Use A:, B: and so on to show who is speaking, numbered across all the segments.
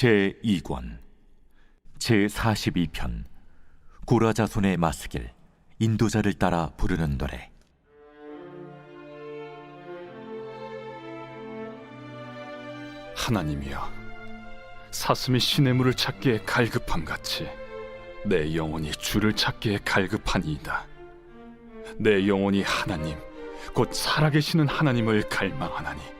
A: 제 2권 제 42편 고라자손의 마스길 인도자를 따라 부르는 노래.
B: 하나님이여 사슴이 시냇물을 찾기에 갈급함 같이 내 영혼이 주를 찾기에 갈급하니이다. 내 영혼이 하나님 곧 살아계시는 하나님을 갈망하나니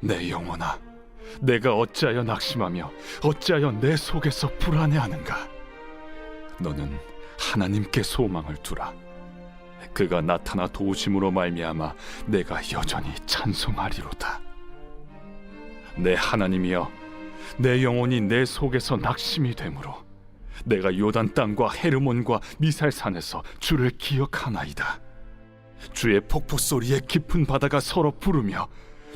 B: 내 영혼아, 내가 어찌하여 낙심하며 어찌하여 내 속에서 불안해하는가? 너는 하나님께 소망을 두라. 그가 나타나 도우심으로 말미암아 내가 여전히 찬송하리로다. 내 하나님이여 내 영혼이 내 속에서 낙심이 되므로 내가 요단 땅과 헤르몬과 미살산에서 주를 기억하나이다 주의 폭포 소리에 깊은 바다가 서로 부르며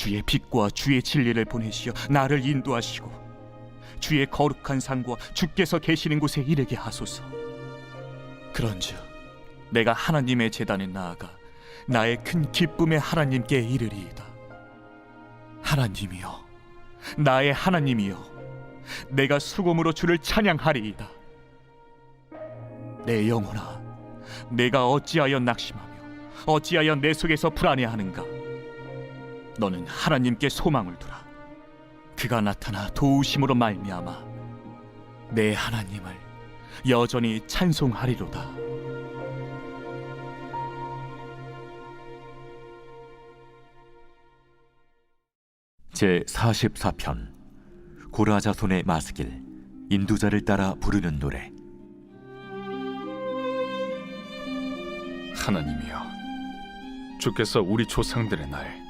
C: 주의 빛과 주의 진리를 보내시어 나를 인도하시고 주의 거룩한 상과 주께서 계시는 곳에 이르게 하소서. 그런즉 내가 하나님의 제단에 나아가 나의 큰 기쁨의 하나님께 이르리이다. 하나님이여, 나의 하나님이여, 내가 수금으로 주를 찬양하리이다. 내 영혼아, 내가 어찌하여 낙심하며 어찌하여 내 속에서 불안해하는가? 너는 하나님께 소망을 두라. 그가 나타나 도우심으로 말미암아 내 하나님을 여전히 찬송하리로다.
A: 제 44편 고라자손의 마스길 인도자를 따라 부르는 노래
B: 하나님이여, 주께서 우리 조상들의 날,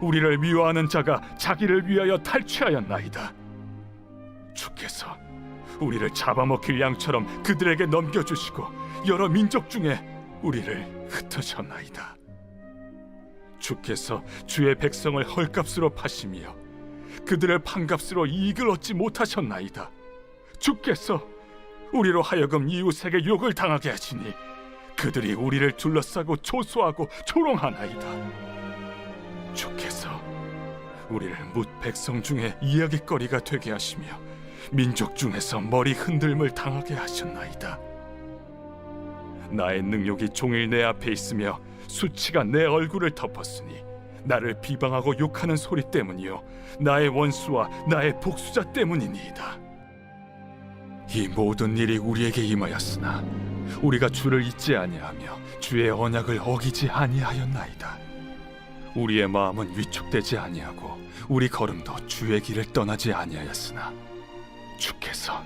B: 우리를 미워하는 자가 자기를 위하여 탈취하였나이다. 주께서 우리를 잡아먹힐 양처럼 그들에게 넘겨주시고 여러 민족 중에 우리를 흩으셨나이다. 주께서 주의 백성을 헐값으로 파시며 그들을 판값으로 이익을 얻지 못하셨나이다. 주께서 우리로 하여금 이웃에게 욕을 당하게 하시니 그들이 우리를 둘러싸고 조소하고 조롱하나이다. 주께서 우리를 뭇 백성 중에 이야기거리가 되게 하시며 민족 중에서 머리 흔들림을 당하게 하셨나이다. 나의 능욕이 종일 내 앞에 있으며 수치가 내 얼굴을 덮었으니 나를 비방하고 욕하는 소리 때문이요 나의 원수와 나의 복수자 때문이니이다. 이 모든 일이 우리에게 임하였으나 우리가 주를 잊지 아니하며 주의 언약을 어기지 아니하였나이다. 우리의 마음은 위축되지 아니하고 우리 걸음도 주의 길을 떠나지 아니하였으나 주께서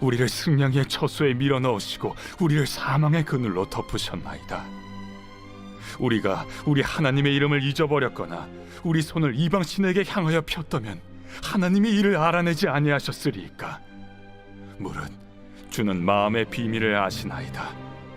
B: 우리를 승량의 처소에 밀어 넣으시고 우리를 사망의 그늘로 덮으셨나이다. 우리가 우리 하나님의 이름을 잊어버렸거나 우리 손을 이방 신에게 향하여 폈다면 하나님이 이를 알아내지 아니하셨으리이까. 무릇 주는 마음의 비밀을 아시나이다.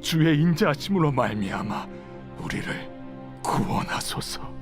B: 주의 인자하심으로 말미암아 우리를 구원하소서.